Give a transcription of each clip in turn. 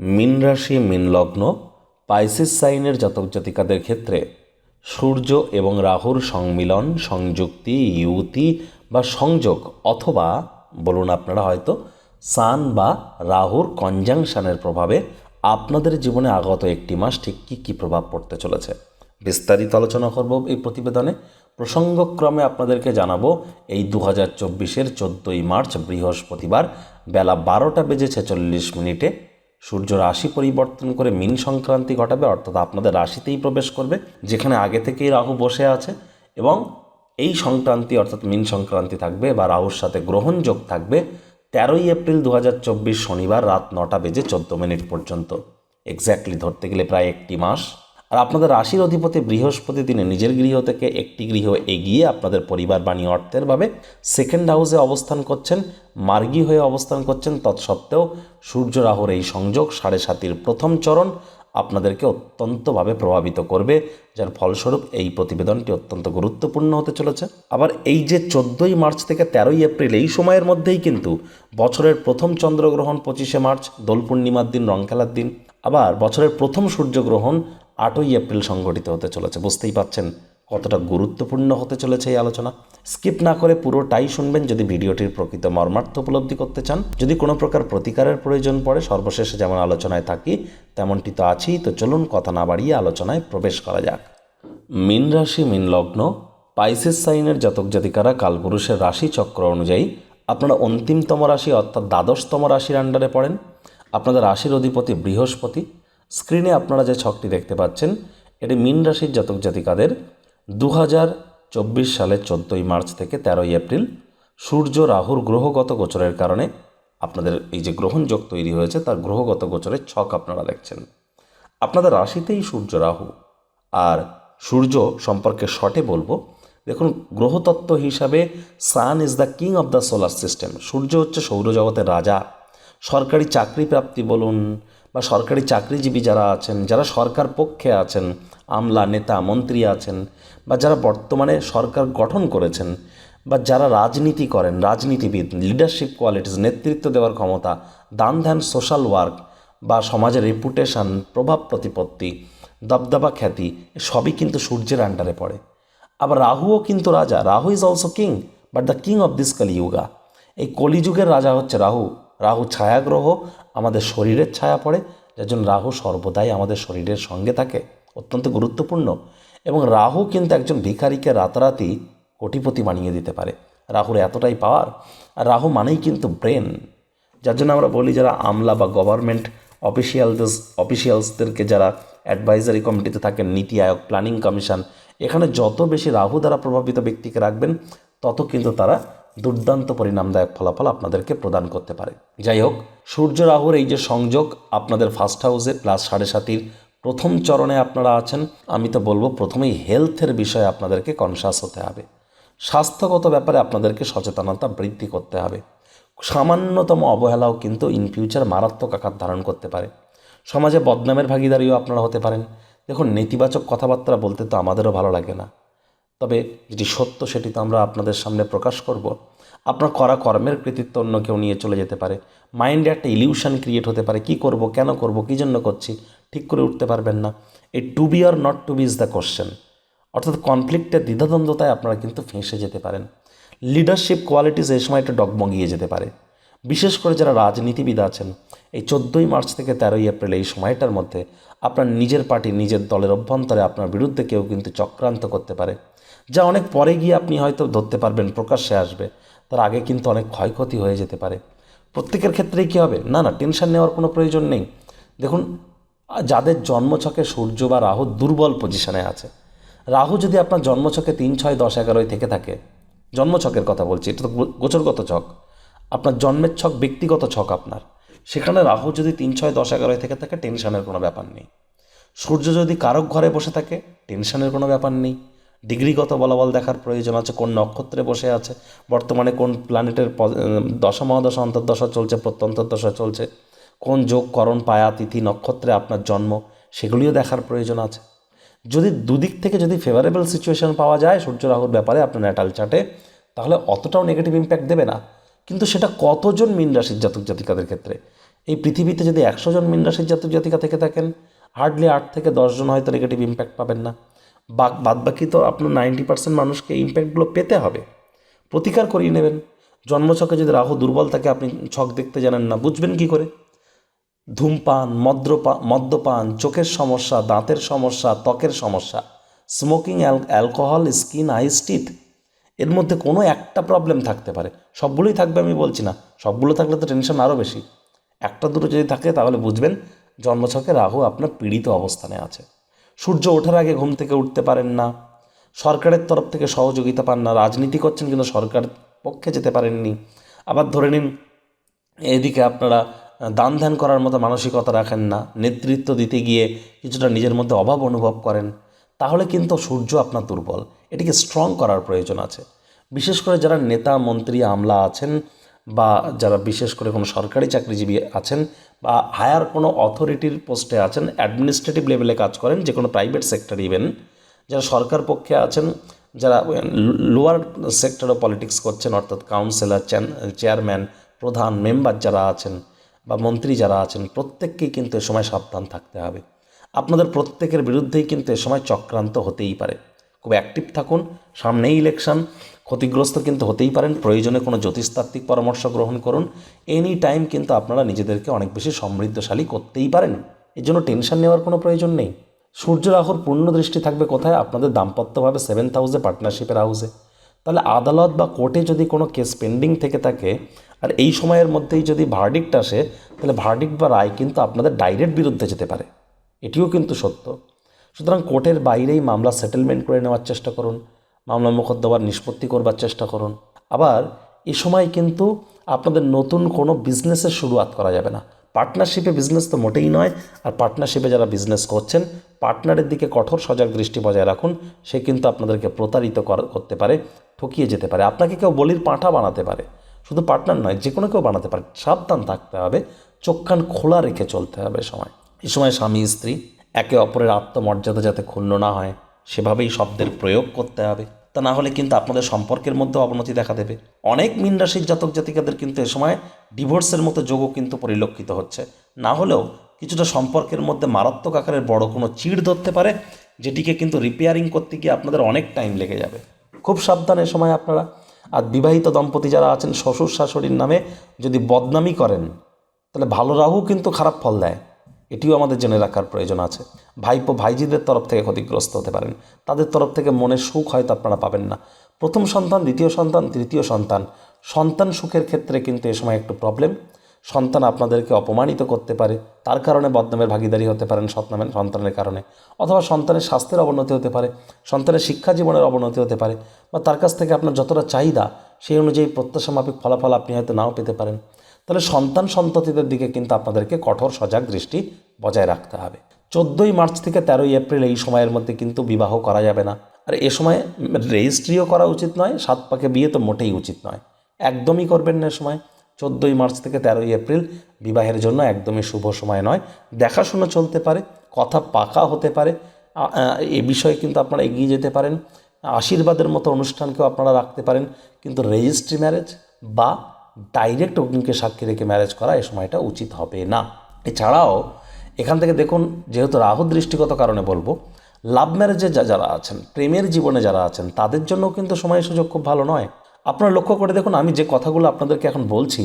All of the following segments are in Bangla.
মিন রাশি, মিন লগ্ন পাইসিস সাইনের জাতক জাতিকাদের ক্ষেত্রে সূর্য এবং রাহুর সংমিলন, সংযুক্তি, ইউতি বা সংযোগ অথবা বলুন আপনারা হয়তো সান বা রাহুর কনজাংশনের প্রভাবে আপনাদের জীবনে আগত একটি মাস ঠিক কী কী প্রভাব পড়তে চলেছে। বিস্তারিত আলোচনা করব এই প্রতিবেদনে। প্রসঙ্গক্রমে আপনাদেরকে জানাব, এই দু হাজার চব্বিশের চোদ্দোই মার্চ বৃহস্পতিবার বেলা বারোটা বেজে ছেচল্লিশ মিনিটে সূর্য রাশি পরিবর্তন করে মিন সংক্রান্তি ঘটাবে, অর্থাৎ আপনাদের রাশিতেই প্রবেশ করবে, যেখানে আগে থেকেই রাহু বসে আছে এবং এই সংক্রান্তি, অর্থাৎ মিন সংক্রান্তি থাকবে বা রাহুর সাথে গ্রহণযোগ থাকবে তেরোই এপ্রিল দু হাজার চব্বিশ শনিবার রাত নটা বেজে চোদ্দ মিনিট পর্যন্ত। এক্স্যাক্টলি ধরতে গেলে প্রায় একটি মাস। আর আপনাদের রাশির অধিপতি বৃহস্পতি দিনে নিজের গৃহ থেকে একটি গৃহ এগিয়ে আপনাদের পরিবার বাণী অর্থের ভাবে সেকেন্ড হাউসে অবস্থান করছেন, মার্গী হয়ে অবস্থান করছেন, তৎসত্ত্বেও সূর্য রাহুর এই সংযোগ সাড়ে সাতির প্রথম চরণ আপনাদেরকে অত্যন্তভাবে প্রভাবিত করবে, যার ফলস্বরূপ এই প্রতিবেদনটি অত্যন্ত গুরুত্বপূর্ণ হতে চলেছে। আবার এই যে চোদ্দোই মার্চ থেকে তেরোই এপ্রিল এই সময়ের মধ্যেই কিন্তু বছরের প্রথম চন্দ্রগ্রহণ পঁচিশে মার্চ, দোল পূর্ণিমার দিন রং খেলার দিন, আবার বছরের প্রথম সূর্যগ্রহণ আটই এপ্রিল সংঘটিত হতে চলেছে। বুঝতেই পাচ্ছেন কতটা গুরুত্বপূর্ণ হতে চলেছে এই আলোচনা। স্কিপ না করে পুরোটাই শুনবেন যদি ভিডিওটির প্রকৃত মর্মার্থ উপলব্ধি করতে চান। যদি কোনো প্রকার প্রতিকারের প্রয়োজন পড়ে, সর্বশেষে যেমন আলোচনায় থাকি, তেমনটি তো আছেই। তো চলুন কথা না বাড়িয়ে আলোচনায় প্রবেশ করা যাক। মিন রাশি, মিন লগ্ন, পাইসিস সাইনের জাতক জাতিকারা কালপুরুষের রাশি চক্র অনুযায়ী আপনারা অন্তিমতম রাশি অর্থাৎ দ্বাদশতম রাশির আন্ডারে পড়েন। আপনাদের রাশির অধিপতি বৃহস্পতি স্ক্রিনে আপনারা যে ছকটি দেখতে পাচ্ছেন, এটি মিন রাশির জাতক জাতিকাদের। দু হাজার চব্বিশ সালের চোদ্দোই মার্চ থেকে তেরোই এপ্রিল সূর্য রাহুর গ্রহগত গোচরের কারণে আপনাদের এই যে গ্রহণযোগ তৈরি হয়েছে, তার গ্রহগত গোচরের ছক আপনারা দেখছেন। আপনাদের রাশিতেই সূর্য রাহু আর সূর্য সম্পর্কে শর্টে বলব, দেখুন, গ্রহতত্ত্ব হিসাবে sun is the king of the solar system. সূর্য হচ্ছে সৌরজগতের রাজা। সরকারি চাকরি প্রাপ্তি বলুন বা সরকারি চাকরিজীবী যারা আছেন, যারা সরকার পক্ষে আছেন, আমলা, নেতা, মন্ত্রী আছেন, বা যারা বর্তমানে সরকার গঠন করেছেন, বা যারা রাজনীতি করেন, রাজনীতিবিদ লিডারশিপ কোয়ালিটিস নেতৃত্ব দেওয়ার ক্ষমতা, দান ধ্যান সোশ্যাল ওয়ার্ক বা সমাজের রেপুটেশন প্রভাব প্রতিপত্তি, দবদবা খ্যাতি সবই কিন্তু সূর্যের আন্ডারে পড়ে। আবার রাহুও কিন্তু রাজা। Rahu is also king but the king of this Kaliyuga এই কলিযুগের রাজা হচ্ছে রাহু। রাহু ছায়াগ্রহ আমাদের শরীরের ছায়া পড়ে, যার জন্য রাহু সর্বদাই আমাদের শরীরের সঙ্গে থাকে, অত্যন্ত গুরুত্বপূর্ণ। এবং রাহু কিন্তু একজন ভিখারিকে রাতারাতি কোটিপতি বানিয়ে দিতে পারে, রাহুর এতটাই পাওয়ার আর রাহু মানেই কিন্তু ব্রেন যার জন্য আমরা বলি যারা আমলা বা গভর্নমেন্ট অফিসিয়ালদের অফিসিয়ালসদেরকে যারা অ্যাডভাইজারি কমিটিতে থাকেন, নীতি আয়োগ প্ল্যানিং কমিশন এখানে যত বেশি রাহু দ্বারা প্রভাবিত ব্যক্তিকে রাখবেন, তত কিন্তু তারা দুর্দান্ত পরিণামদায়ক ফলাফল আপনাদেরকে প্রদান করতে পারে। যাই হোক, সূর্য রাহুর এই যে সংযোগ আপনাদের ফার্স্ট হাউসে প্লাস সাড়ে সাতির প্রথম চরণে আপনারা আছেন, আমি তো বলব প্রথমেই হেলথের বিষয়ে আপনাদেরকে কনসাস হতে হবে। স্বাস্থ্যগত ব্যাপারে আপনাদেরকে সচেতনতা বৃদ্ধি করতে হবে। সামান্যতম অবহেলাও কিন্তু ইন ফিউচার মারাত্মক আকার ধারণ করতে পারে। সমাজে বদনামের ভাগিদারিও আপনারা হতে পারেন। দেখুন, নেতিবাচক কথাবার্তা বলতে তো আমাদেরও ভালো লাগে না। তবে যেটি সত্য সেটি তো আমরা আপনাদের সামনে প্রকাশ করব। আপনার করা কর্মের কৃতিত্ব অন্য কেউ নিয়ে চলে যেতে পারে। মাইন্ডে একটা ইলিউশন ক্রিয়েট হতে পারে। কি করব, কেন করব, কী জন্য করছি, ঠিক করে উঠতে পারবেন না। এই to be or not to be is the question. অর্থাৎ কনফ্লিক্টের দ্বিধাদ্বন্দ্বতায় আপনারা কিন্তু ফেঁসে যেতে পারেন। লিডারশিপ কোয়ালিটিস এই সময় একটু ডগমগিয়ে যেতে পারে। বিশেষ করে যারা রাজনীতিবিদ আছেন, এই চোদ্দোই মার্চ থেকে তেরোই এপ্রিল এই সময়টার মধ্যে আপনার নিজের পার্টি, নিজের দলের অভ্যন্তরে আপনার বিরুদ্ধে কেউ কিন্তু চক্রান্ত করতে পারে। যা অনেক পরে গিয়ে আপনি হয়তো ধরতে পারবেন, প্রকাশ্যে আসবে। তার আগে কিন্তু অনেক ক্ষয়ক্ষতি হয়ে যেতে পারে। প্রত্যেকের ক্ষেত্রেই কী হবে? না না, টেনশন নেওয়ার কোনো প্রয়োজন নেই। দেখুন, যাদের জন্মছকে সূর্য বা রাহু দুর্বল পজিশনে আছে, রাহু যদি আপনার জন্মছকে তিন, ছয়, দশ, এগারোয় থেকে থাকে, জন্মছকের কথা বলছি, এটা তো গোচরগত ছক। আপনার জন্মের ছক, ব্যক্তিগত ছক আপনার। সেখানে রাহু যদি তিন, ছয়, দশ, এগারোয় থেকে থাকে টেনশনের কোনো ব্যাপার নেই। সূর্য যদি কারক ঘরে বসে থাকে টেনশনের কোনো ব্যাপার নেই। ডিগ্রিগত বলাবল দেখার প্রয়োজন আছে, কোন নক্ষত্রে বসে আছে, বর্তমানে কোন প্ল্যানেটের দশা, মহাদশা, অন্তর্দশা চলছে প্রত্যন্তর্দশা চলছে, কোন যোগ, করণ, পায়া, তিথি, নক্ষত্রে আপনার জন্ম, সেগুলিও দেখার প্রয়োজন আছে। যদি দুদিক থেকে যদি ফেভারেবল সিচুয়েশন পাওয়া যায় সূর্য রাহুর ব্যাপারে আপনার ন্যাটাল চাটে তাহলে অতটাও নেগেটিভ ইম্প্যাক্ট দেবে না। কিন্তু সেটা কতজন মিন রাশির জাতক জাতিকাদের ক্ষেত্রে? এই পৃথিবীতে যদি একশো জন মীন রাশির জাতক জাতিকা থেকে থাকেন হার্ডলি আট থেকে দশজন হয়তো নেগেটিভ ইম্প্যাক্ট পাবেন না। বা বাদ বাকি তো আপনার নাইনটি পার্সেন্ট মানুষকে ইম্প্যাক্টগুলো পেতে হবে। প্রতিকার করিয়ে নেবেন। জন্মছকে যদি রাহু দুর্বল থাকে, আপনি ছক দেখতে জানেন না, বুঝবেন কি করে? ধূমপান মদ্যপান মদ্যপান, চোখের সমস্যা, দাঁতের সমস্যা, ত্বকের সমস্যা smoking alcohol skin eyes teeth এর মধ্যে কোনো একটা প্রবলেম থাকতে পারে। সবগুলোই থাকবে আমি বলছি না। সবগুলো থাকলে তো টেনশন আরও বেশি। একটা দুটো যদি থাকে, তাহলে বুঝবেন জন্মছকে রাহু আপনার পীড়িত অবস্থানে আছে। সূর্য ওঠার আগে ঘুম থেকে উঠতে পারেন না। সরকারের তরফ থেকে সহযোগিতা পান না। রাজনীতি করছেন কিন্তু সরকার পক্ষে যেতে পারেননি। আবার ধরে নিন, এদিকে আপনারা দান ধ্যান করার মতো মানসিকতা রাখেন না। নেতৃত্ব দিতে গিয়ে কিছুটা নিজের মধ্যে অভাব অনুভব করেন। তাহলে কিন্তু সূর্য আপনার দুর্বল। এটিকে স্ট্রং করার প্রয়োজন আছে। বিশেষ করে যারা নেতা, মন্ত্রী, আমলা আছেন বা যারা বিশেষ করে কোনো সরকারি চাকরিজীবী আছেন বা হায়ার কোনো অথরিটির পোস্টে আছেন অ্যাডমিনিস্ট্রেটিভ লেভেলে কাজ করেন, যে কোনো প্রাইভেট সেক্টর ইভেন যারা সরকার পক্ষে আছেন, যারা লোয়ার সেক্টরে পলিটিক্স করছেন, অর্থাৎ কাউন্সিলর চেয়ারম্যান প্রধান মেম্বার যারা আছেন বা মন্ত্রী যারা আছেন, প্রত্যেককেই কিন্তু এ সময় সাবধান থাকতে হবে। আপনাদের প্রত্যেকের বিরুদ্ধেই কিন্তু এ সময় চক্রান্ত হতেই পারে। খুব অ্যাক্টিভ থাকুন। সামনেই ইলেকশন ক্ষতিগ্রস্ত কিন্তু হতেই পারেন। প্রয়োজনে কোনো জ্যোতিষতাত্ত্বিক পরামর্শ গ্রহণ করুন। এনি টাইম কিন্তু আপনারা নিজেদেরকে অনেক বেশি সমৃদ্ধশালী করতেই পারেন। এর জন্য টেনশন নেওয়ার কোনো প্রয়োজন নেই। সূর্য রাহুর পূর্ণ দৃষ্টি থাকবে কোথায়? আপনাদের দাম্পত্যভাবে সেভেন্থ হাউসে পার্টনারশিপের হাউসে তাহলে আদালত বা কোর্টে যদি কোনো কেস পেন্ডিং থেকে থাকে, আর এই সময়ের মধ্যেই যদি ভার্ডিক্ট আসে, তাহলে ভার্ডিক্ট বা রায় কিন্তু আপনাদের ডাইরেক্ট বিরুদ্ধে যেতে পারে। এটিও কিন্তু সত্য। সুতরাং কোর্টের বাইরেই মামলা সেটেলমেন্ট করে নেওয়ার চেষ্টা করুন, মামলা মোকদ্দমার নিষ্পত্তি করবার চেষ্টা করুন। আবার এ সময় কিন্তু আপনাদের নতুন কোনো বিজনেসের শুরুয়াত করা যাবে না। পার্টনারশিপে বিজনেস তো মোটেই নয়, আর পার্টনারশিপে যারা বিজনেস করছেন পার্টনারের দিকে কঠোর সজাগ দৃষ্টি বজায় রাখুন, সে কিন্তু আপনাদেরকে প্রতারিত করতে পারে, ঠকিয়ে যেতে পারে। আপনাকে কেউ বলির পাঁঠা বানাতে পারে। শুধু পার্টনার নয়, যে কোনো কেউ বানাতে পারে। সাবধান থাকতে হবে চোখ খোলা রেখে চলতে হবে সময়। এই সময় স্বামী, স্ত্রী একে অপরের আত্মমর্যাদা যাতে ক্ষুণ্ণ না হয়, সেভাবেই শব্দের প্রয়োগ করতে হবে। তা না হলে কিন্তু আপনাদের সম্পর্কের মধ্যে অবনতি দেখা দেবে। অনেক মিন রাশির জাতক জাতিকাদের কিন্তু এ সময় ডিভোর্সের মতো যোগও কিন্তু পরিলক্ষিত হচ্ছে। না হলেও কিছুটা সম্পর্কের মধ্যে মারাত্মক আকারের বড় কোনো চিড় ধরতে পারে, যেটিকে কিন্তু রিপেয়ারিং করতে গিয়ে আপনাদের অনেক টাইম লেগে যাবে। খুব সাবধান এ সময় আপনারা, আর বিবাহিত দম্পতি যারা আছেন, শ্বশুর শাশুড়ির নামে যদি বদনামি করেন, তাহলে ভালো রাহু কিন্তু খারাপ ফল দেয়। এটিও আমাদের জেনে রাখার প্রয়োজন আছে। ভাইপো ভাইজিদের তরফ থেকে ক্ষতিগ্রস্ত হতে পারেন। তাদের তরফ থেকে মনের সুখ হয়তো আপনারা পাবেন না। প্রথম সন্তান, দ্বিতীয় সন্তান, তৃতীয় সন্তান। সন্তান সুখের ক্ষেত্রে কিন্তু এ সময় একটু প্রবলেম সন্তান আপনাদেরকে অপমানিত করতে পারে। তার কারণে বদনামের ভাগিদারি হতে পারেন সন্তানের সন্তানের কারণে। অথবা সন্তানের স্বাস্থ্যের অবনতি হতে পারে। সন্তানের শিক্ষা জীবনের অবনতি হতে পারে। বা তার কাছ থেকে আপনার যতটা চাহিদা, সেই অনুযায়ী প্রত্যাশা মাফিক ফলাফল আপনি হয়তো নাও পেতে পারেন। তাহলে সন্তান সন্ততিদের দিকে কিন্তু আপনাদেরকে কঠোর সজাগ দৃষ্টি বজায় রাখতে হবে। চোদ্দোই মার্চ থেকে তেরোই এপ্রিল এই সময়ের মধ্যে কিন্তু বিবাহ করা যাবে না। আর এ সময় রেজিস্ট্রিও করা উচিত নয়, সাত পাকে বিয়ে তো মোটেই উচিত নয়। একদমই করবেন না এ সময়। চোদ্দোই মার্চ থেকে তেরোই এপ্রিল বিবাহের জন্য একদমই শুভ সময় নয়। দেখাশুনো চলতে পারে, কথা পাকা হতে পারে। এ বিষয়ে কিন্তু আপনারা এগিয়ে যেতে পারেন। আশীর্বাদের মতো অনুষ্ঠানকেও আপনারা রাখতে পারেন। কিন্তু রেজিস্ট্রি ম্যারেজ বা ডাইরেক্ট অগ্নিকে সাক্ষী রেখে ম্যারেজ করা এ সময়টা উচিত হবে না। এছাড়াও, এখান থেকে দেখুন, যেহেতু রাহু দৃষ্টিগত কারণে বলব লাভ ম্যারেজে যা, যারা আছেন, প্রেমের জীবনে যারা আছেন, তাদের জন্য কিন্তু সময় সুযোগ খুব ভালো নয়। আপনারা লক্ষ্য করে দেখুন, আমি যে কথাগুলো আপনাদেরকে এখন বলছি,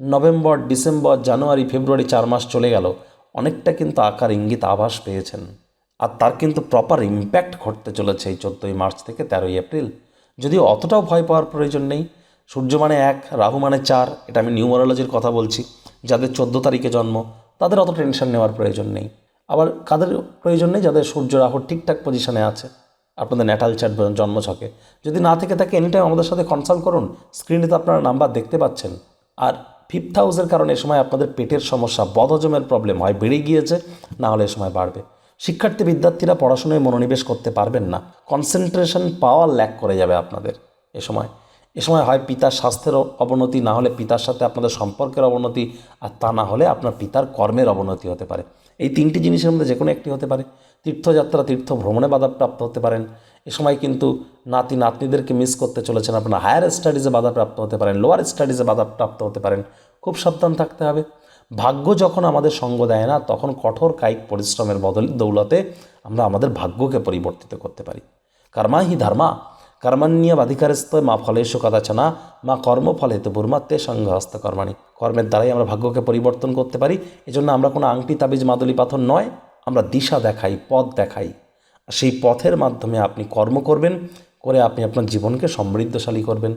নভেম্বর, ডিসেম্বর, জানুয়ারি, ফেব্রুয়ারি চার মাস চলে গেল, অনেকটা কিন্তু আকার ইঙ্গিত, আভাস পেয়েছেন। আর তার কিন্তু প্রপার ইম্প্যাক্ট ঘটতে চলেছে এই চোদ্দোই মার্চ থেকে তেরোই এপ্রিল। যদিও অতটাও ভয় পাওয়ার প্রয়োজন নেই সূর্য মানে এক, রাহু মানে চার, এটা আমি নিউমারোলজির কথা বলছি। যাদের চোদ্দ তারিখে জন্ম, তাদের অত টেনশন নেওয়ার প্রয়োজন নেই। আবার কাদের প্রয়োজন নেই? যাদের সূর্য রাহুর ঠিকঠাক পজিশনে আছে। আপনাদের ন্যাটাল চ্যাট জন্মছকে যদি না থেকে থাকে এনি টাইম আমাদের সাথে কনসাল্ট করুন। স্ক্রিনে তো আপনারা নাম্বার দেখতে পাচ্ছেন। আর ফিফথ হাউসের কারণে এ সময় আপনাদের পেটের সমস্যা, বদহজমের প্রবলেম হয়, বেড়ে গিয়েছে, না হলে এ সময় বাড়বে। শিক্ষার্থী, বিদ্যার্থীরা পড়াশোনায় মনোনিবেশ করতে পারবেন না। কনসেন্ট্রেশন পাওয়ার ল্যাক করে যাবে আপনাদের এ সময়। এ সময় হয় পিতার স্বাস্থ্যের অবনতি, না হলে পিতার সাথে আপনাদের সম্পর্কের অবনতি, আর তা না হলে আপনার পিতার কর্মের অবনতি হতে পারে। এই তিনটি জিনিসের মধ্যে যে কোনো একটি হতে পারে। তীর্থযাত্রা তীর্থ ভ্রমণে বাধাপ্রাপ্ত হতে পারেন। এ সময় কিন্তু নাতি, নাতনিদেরকে মিস করতে চলেছেন আপনার। হায়ার স্টাডিজে বাধাপ্রাপ্ত হতে পারেন লোয়ার স্টাডিজে বাধাপ্রাপ্ত হতে পারেন। খুব সাবধান থাকতে হবে। ভাগ্য যখন আমাদের সঙ্গ দেয় না, তখন কঠোর কায়িক পরিশ্রমের বদল দৌলতে আমরা আমাদের ভাগ্যকে পরিবর্তিত করতে পারি। কর্মা হি ধর্মা। কর্মান্যীয় অধিকারস্থ মা ফলেশু কদাচনা মা কর্মফলে তো বুর্মাত্মে সংঘহস্ত কর্মাণী কর্মের দ্বারাই আমরা ভাগ্যকে পরিবর্তন করতে পারি, এজন্য আমরা কোনো আংটি, তাবিজ, মাদুলি, পাথর নয়, আমরা দিশা দেখাই, পথ দেখাই। সেই পথের মাধ্যমে আপনি কর্ম করবেন, করে আপনি আপনার জীবনকে সমৃদ্ধশালী করবেন,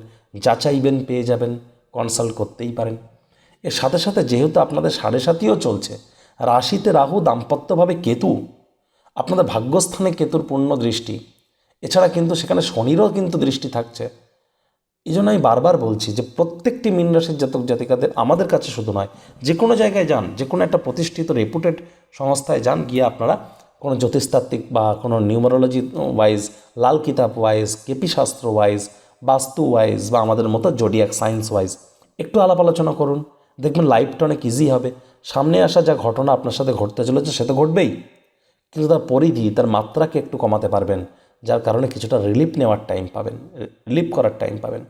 যাচাইবেন, পেয়ে যাবেন কনসাল্ট করতেই পারেন। এর সাথে সাথে যেহেতু আপনাদের সাড়ে সাতিও চলছে, রাশিতে রাহু দাম্পত্যভাবে কেতু, আপনাদের ভাগ্যস্থানে কেতুর পূর্ণ দৃষ্টি এছাড়া কিন্তু সেখানে শনিরও কিন্তু দৃষ্টি থাকছে। এই জন্য আমি বারবার বলছি যে প্রত্যেকটি মীন রাশির জাতক জাতিকাদের আমাদের কাছে শুধু নয়, যে কোনো জায়গায় যান, যে কোনো একটা প্রতিষ্ঠিত রেপুটেড সংস্থায় যান, গিয়ে আপনারা কোনো জ্যোতিষতাত্ত্বিক বা কোনো numerology wise Lal Kitab wise KP শাস্ত্র ওয়াইজ বাস্তু ওয়াইজ বা আমাদের মতো জোডিয়াক সায়েন্স ওয়াইজ একটু আলাপ আলোচনা করুন। দেখবেন লাইফটা অনেক ইজি হবে। সামনে আসা যা ঘটনা আপনার সাথে ঘটতে চলেছে সে তো ঘটবেই। কিন্তু তার পরিধি, তার মাত্রাকে একটু কমাতে পারবেন। যার কারণে কিছুটা রিলিফ নেওয়ার টাইম পাবেন রিলিফ করার টাইম পাবেন।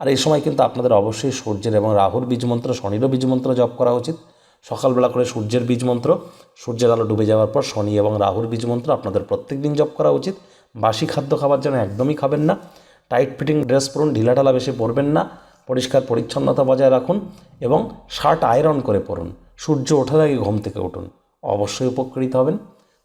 আর এই সময় কিন্তু আপনাদের অবশ্যই সূর্যের এবং রাহুর বীজ মন্ত্র, শনিরও বীজ মন্ত্র জপ করা উচিত। সকালবেলা করে সূর্যের বীজ মন্ত্র, সূর্যের আলো ডুবে যাওয়ার পর শনি এবং রাহুর বীজ মন্ত্র আপনাদের প্রত্যেক দিন জপ করা উচিত। বাসি খাদ্য খাবার যেন একদমই খাবেন না। টাইট ফিটিং ড্রেস পরুন ঢিলাঢালা বেশি পরবেন না। পরিষ্কার পরিচ্ছন্নতা বজায় রাখুন এবং শার্ট আয়রন করে পরুন। সূর্য ওঠার আগে ঘুম থেকে উঠুন। অবশ্যই উপকৃত হবেন।